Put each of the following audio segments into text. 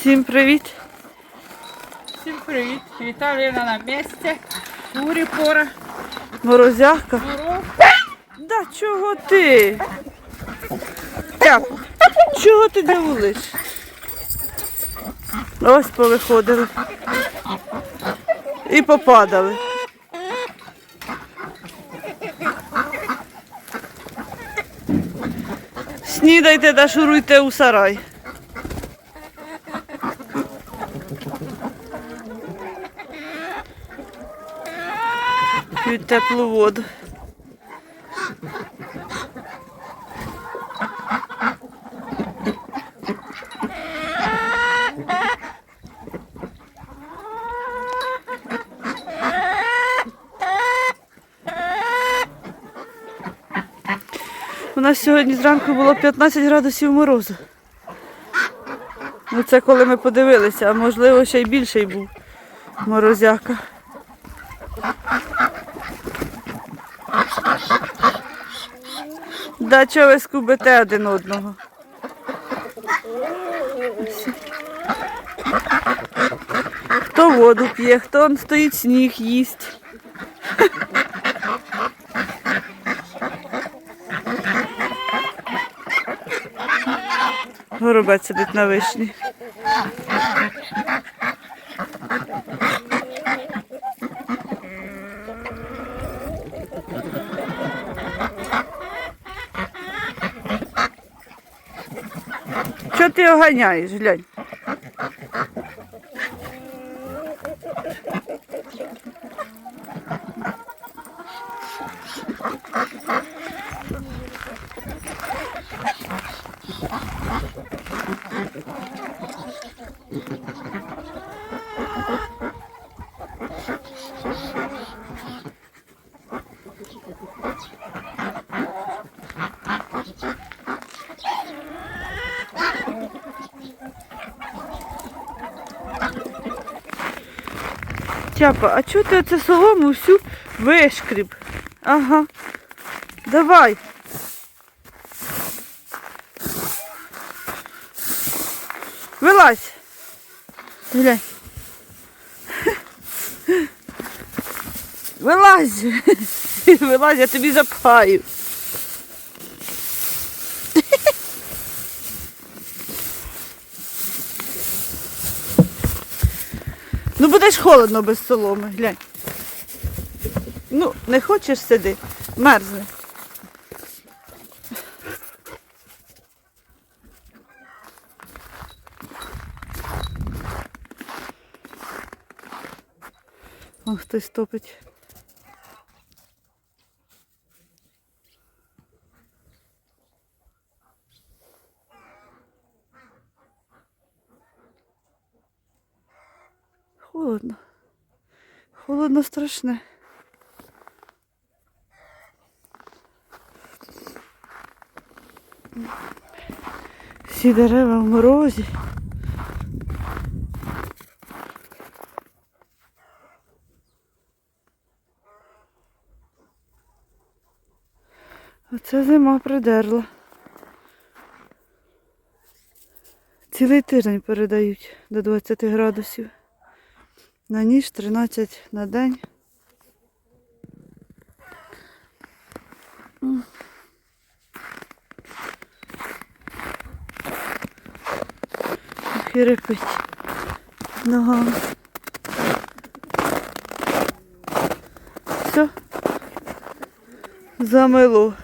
Всім привіт. Всім привіт! Віталіна на місці. Курі пора. Морозяка. Мороз. Да чого ти? Так, чого ти дивилиш? Ось повиходили. І попадали. Снідайте та шуруйте у сарай. Теплу воду. У нас сьогодні зранку було 15 градусів морозу. Ну це коли ми подивилися, а можливо ще й більший був морозяка. Да чого ви скубите один одного? Хто воду п'є, хто он стоїть сніг їсть. Горобець сидить на вишні. Ти оганяєш, глянь? Тяпа, а чого ти оце солому всю вишкріб? Ага. Давай. Вилазь. Глянь. Вилазь. Вилазь, я тобі запхаю. Ну будеш холодно без соломи, глянь. Ну, не хочеш сиди, мерзне. О, хтось топить. Холодно. Холодно страшне. Всі дерева в морозі. Оце зима придерла. Цілий тиждень передають до 20 градусів. На ніж 13 на день. М. Хирипить ногами. Все. Замило.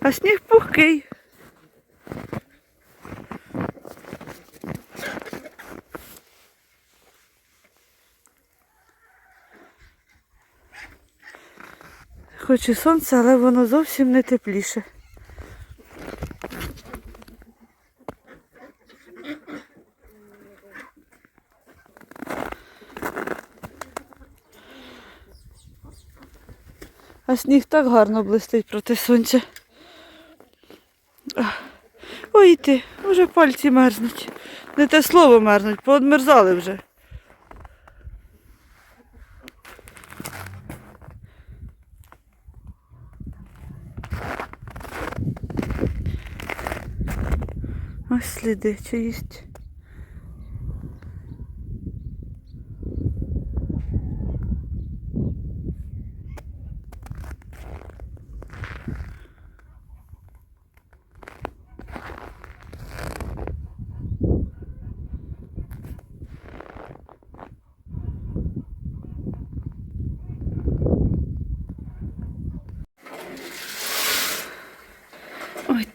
А сніг пухкий. Хоч і сонце, але воно зовсім не тепліше. А сніг так гарно блистить проти сонця йти, вже пальці мерзнуть. Не те слово мерзнуть, поодмерзали вже. Ось сліди чиїсь.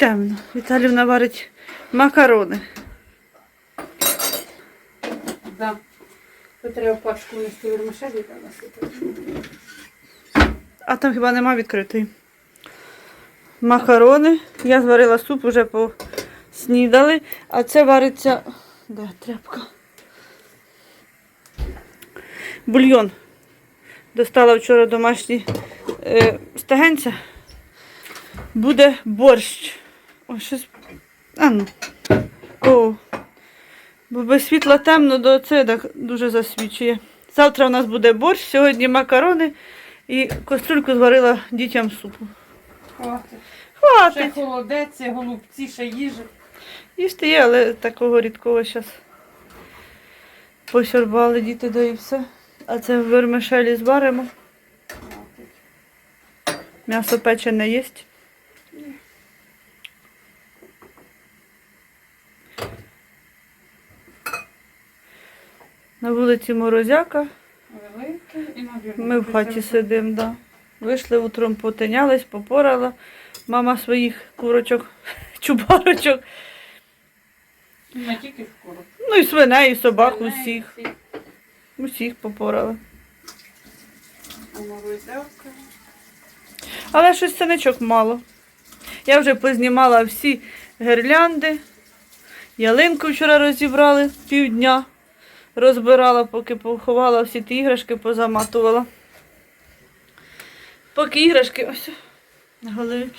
Темно. Віталівна варить макарони. Да. Тут треба пачку нести вермишелі та насипати. А там хіба нема відкритої. Макарони. Я зварила суп, уже поснідали. А це вариться. Де тряпка? Бульйон. Достала вчора домашні е, стегенця. Буде борщ. Ой, щось. А ну. О. Бо без світла темно, до це так дуже засвічує. Завтра у нас буде борщ, сьогодні макарони і кастрюльку зварила дітям супу. Хватить. Ще Хватить. холодець, голубці, ще їжа. Їсти є, але такого рідкого зараз пощорбали діти, да і все. А це в вермишелі зваримо. М'ясо печене є. На вулиці Морозяка. Ми в хаті сидимо, да. Вийшли утром, потинялись, попорала. Мама своїх курочок, чубарочок. Не тільки шкуру. Ну і свиней, і собак усіх. Усіх попорала. Але щось синичок мало. Я вже познімала всі гирлянди. Ялинку вчора розібрали півдня. Розбирала, поки поховала всі ті іграшки, позаматувала. Поки іграшки. Ось на голові.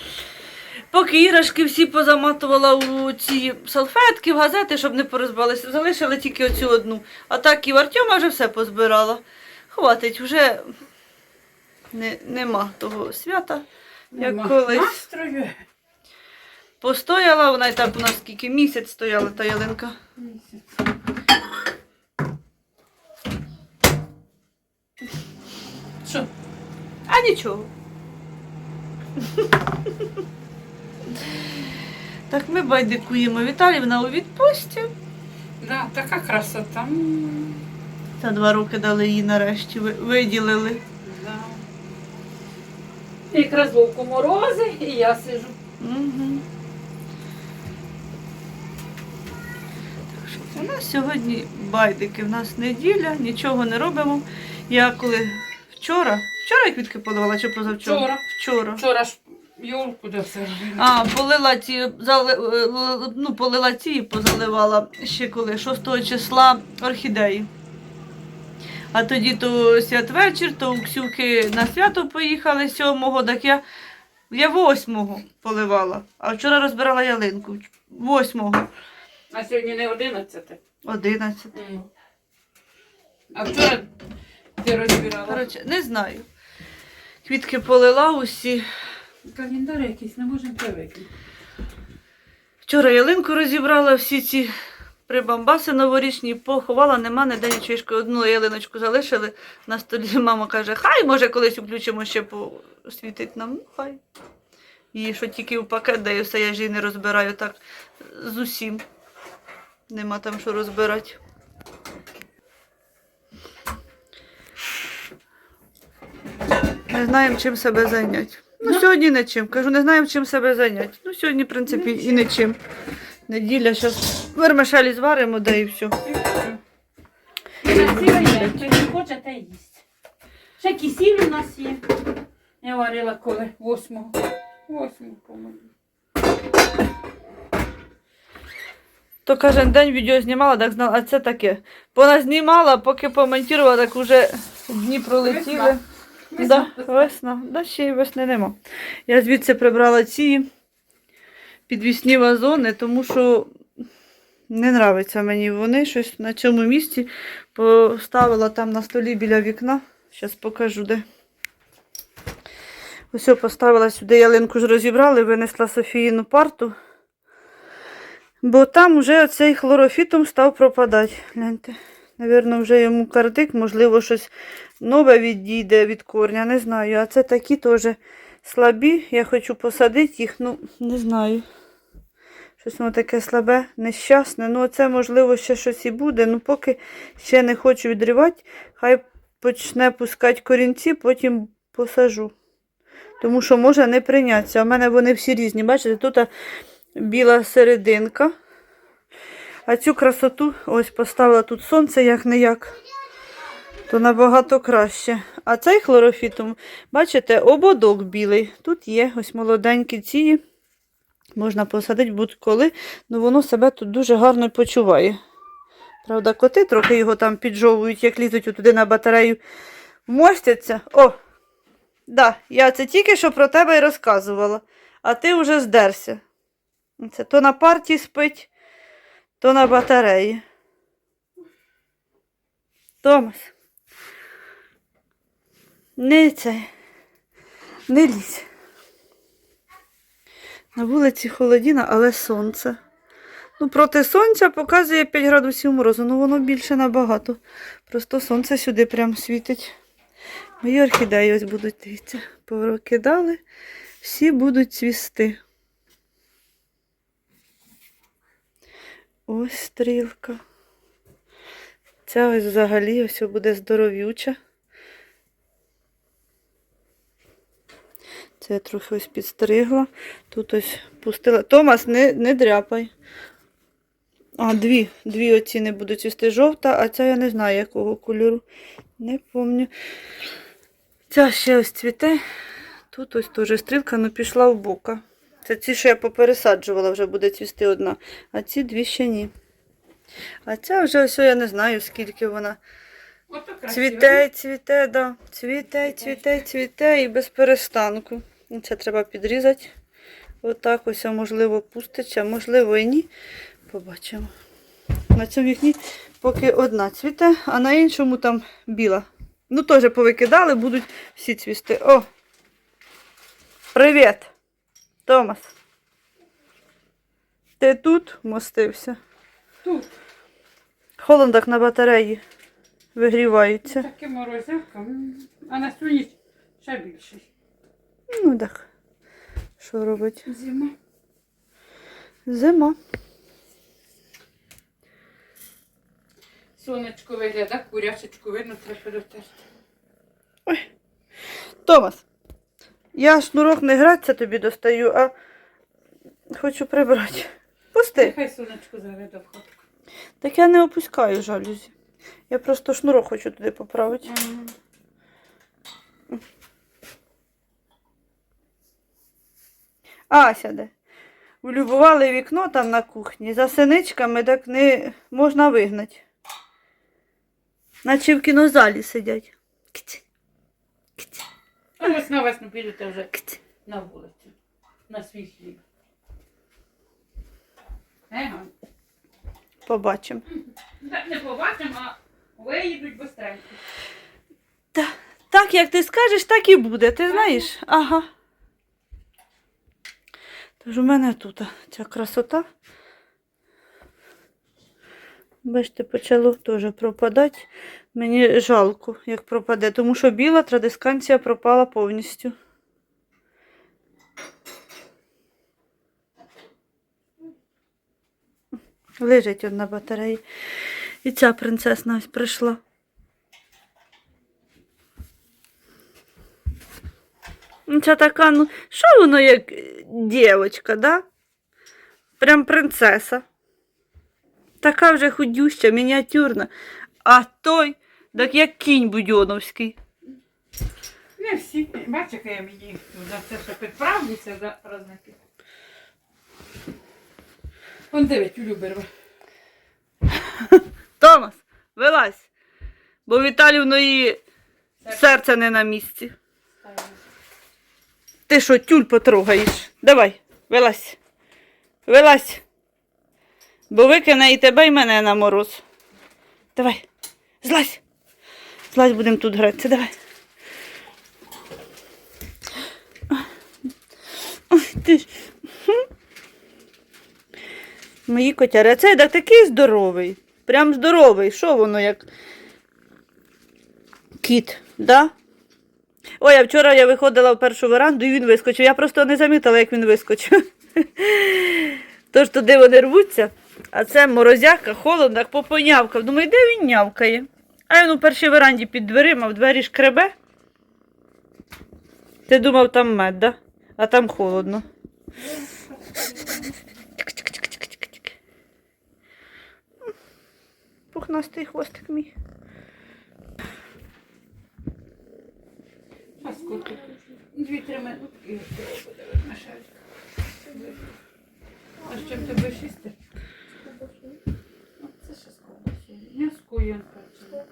Поки іграшки всі позаматувала у ці салфетки, в газети, щоб не порозбалися. Залишила тільки оцю одну. А так і в Артема вже все позбирала. Хватить, вже не, нема того свята. Як Нема колись. Настрою. Постояла, вона і так у нас скільки місяць стояла та ялинка. Місяць. Що? А нічого. Так ми байдикуємо. Віталівна у відпустці. Да, така красота. Та два роки дали їй нарешті, ви- виділили. Да. Якраз вовку морози, і я сижу. Угу. Так що у нас сьогодні байдики. У нас неділя, нічого не робимо. Я коли вчора, вчора я квітки подавала чи позавчора? Вчора. Вчора. Вчора ж юлку де все робила. А, полила ці, зали, е, ну, полила ці і позаливала ще коли, 6 числа орхідеї. А тоді то святвечір, то у Ксюхи на свято поїхали 7-го, так я, я 8-го поливала. А вчора розбирала ялинку. 8-го, А сьогодні не 11. 11. А вчора ти розбирала. Коротше, не знаю. Квітки полила усі. Календар якийсь, не можемо привикнути. Вчора ялинку розібрала, всі ці прибамбаси новорічні поховала, нема ніде нічого. Одну ялиночку залишили на столі. Мама каже, хай може колись включимо ще посвітить нам. Ну, хай. І що тільки в пакет даю, все я ж її не розбираю так з усім. Нема там що розбирати. Не знаємо, чим себе зайняти. Ну, сьогодні не чим. Кажу, не знаємо, чим себе зайняти. Ну, сьогодні, в принципі, і не чим. Неділя, зараз вермишелі зваримо, да і все. Цілий день, хто не хоче, те їсть. Ще кисіль у нас є. Я варила коли? Восьмого. Восьмого, по-моєму. То кожен день відео знімала, так знала, а це таке. Вона знімала, поки помонтувала, так уже дні пролетіли. Да, весна. Да, ще й весни нема. Я звідси прибрала ці підвісні вазони, тому що не нравиться мені вони. Щось на цьому місці поставила там на столі біля вікна. Зараз покажу де. Ось я поставила сюди ялинку ж розібрали, винесла Софіїну парту. Бо там вже цей хлорофітом став пропадати. Гляньте. Навірно, вже йому кардик, можливо, щось нове відійде від корня, не знаю. А це такі теж слабі. Я хочу посадити їх, ну, не знаю. Щось воно таке слабе, нещасне. Ну, це, можливо, ще щось і буде. Ну, поки ще не хочу відривати, хай почне пускати корінці, потім посажу. Тому що може не прийнятися. У мене вони всі різні. Бачите, тут біла серединка. А цю красоту ось поставила тут сонце, як не як. То набагато краще. А цей хлорофітум, бачите, ободок білий. Тут є ось молоденькі ці. Можна посадити будь-коли, але воно себе тут дуже гарно почуває. Правда, коти трохи його там піджовують, як лізуть туди на батарею, вмостяться. О! Да, я це тільки що про тебе і розказувала, а ти вже здерся. Це то на парті спить, то на батареї. Томас. Не це. Не лізь. На вулиці холодіна, але сонце. Ну, проти сонця показує 5 градусів морозу, ну воно більше набагато. Просто сонце сюди прям світить. Мої орхідеї ось будуть, дивіться, повикидали, всі будуть цвісти. Ось стрілка. Ця ось взагалі ось буде здоров'юча. Це я трохи ось підстригла. Тут ось пустила. Томас, не, не дряпай. А, дві. Дві оці не будуть цвісти жовта, а ця я не знаю якого кольору. Не пам'ятаю. Ця ще ось цвіте. Тут ось теж стрілка, ну пішла в бока. Це ці, що я попересаджувала, вже буде цвісти одна. А ці дві ще ні. А ця вже ось я не знаю, скільки вона. Цвіте, цвіте, да. Цвіте, цвіте, цвіте і без перестанку. Це треба підрізати. Отак ось, можливо, пуститься, а можливо і ні. Побачимо. На цьому вікні поки одна цвіте, а на іншому там біла. Ну, теж повикидали, будуть всі цвісти. О! Привіт! Томас. Ти тут мостився? Тут Холодно так на батареї вигрівається. таке морозявка, а на ніч ще більше. Ну так. Що робить? Зима. Зима. Сонечко виглядає, курячечку видно, треба дотерти. Томас, я шнурок не гратися тобі достаю, а хочу прибрати. Пусти. Нехай сонечко заведе в хатку. Так я не опускаю жалюзі. Я просто шнурок хочу туди поправити. Ася де. Влюбували вікно там на кухні. За синичками так не можна вигнати. Наче в кінозалі сидять. Кить. Кить. А ось на весну підете вже на вулицю, на свій хліб. Ега. Побачимо. Не побачимо, а виїдуть быстренько. Та, так, як ти скажеш, так і буде, ти знаєш? Ага. Тож у мене тут ця красота. Бачите, почало теж пропадати. Мені жалко, як пропаде, тому що біла традисканція пропала повністю. Лежить одна батарея. І ця принцесна ось прийшла. Ну, Ця така, ну, що воно як дівочка, да? Прям принцеса. Така вже худюща, мініатюрна. А той, так як кінь будьоновський. Не всі. Бачиш, яка я мені за це ще підправлюся за праздники. Он дивить, Люберва. Томас, вилазь. Бо Віталівної серце не на місці. Ти що, тюль потрогаєш? Давай, вилазь. Вилазь. Бо викине і тебе, і мене на мороз. Давай, злазь. Злазь, будемо тут гратися, давай. Ой, ти. Мої котяри. А цей так такий здоровий. Прям здоровий. Що воно як кіт, да? Ой, а вчора я виходила в першу веранду і він вискочив. Я просто не замітила, як він вискочив. Тож туди вони рвуться, а це морозяка, холодно, як попонявкав. Думаю, де він нявкає? А він у першій веранді під дверима, в двері шкребе. Ти думав, там мед, да? а там холодно. Пухнастий хвостик мій. А скільки? Дві-три минутки. А з чим тебе шісти? Це ще з ковбасою. М'яскою він працює.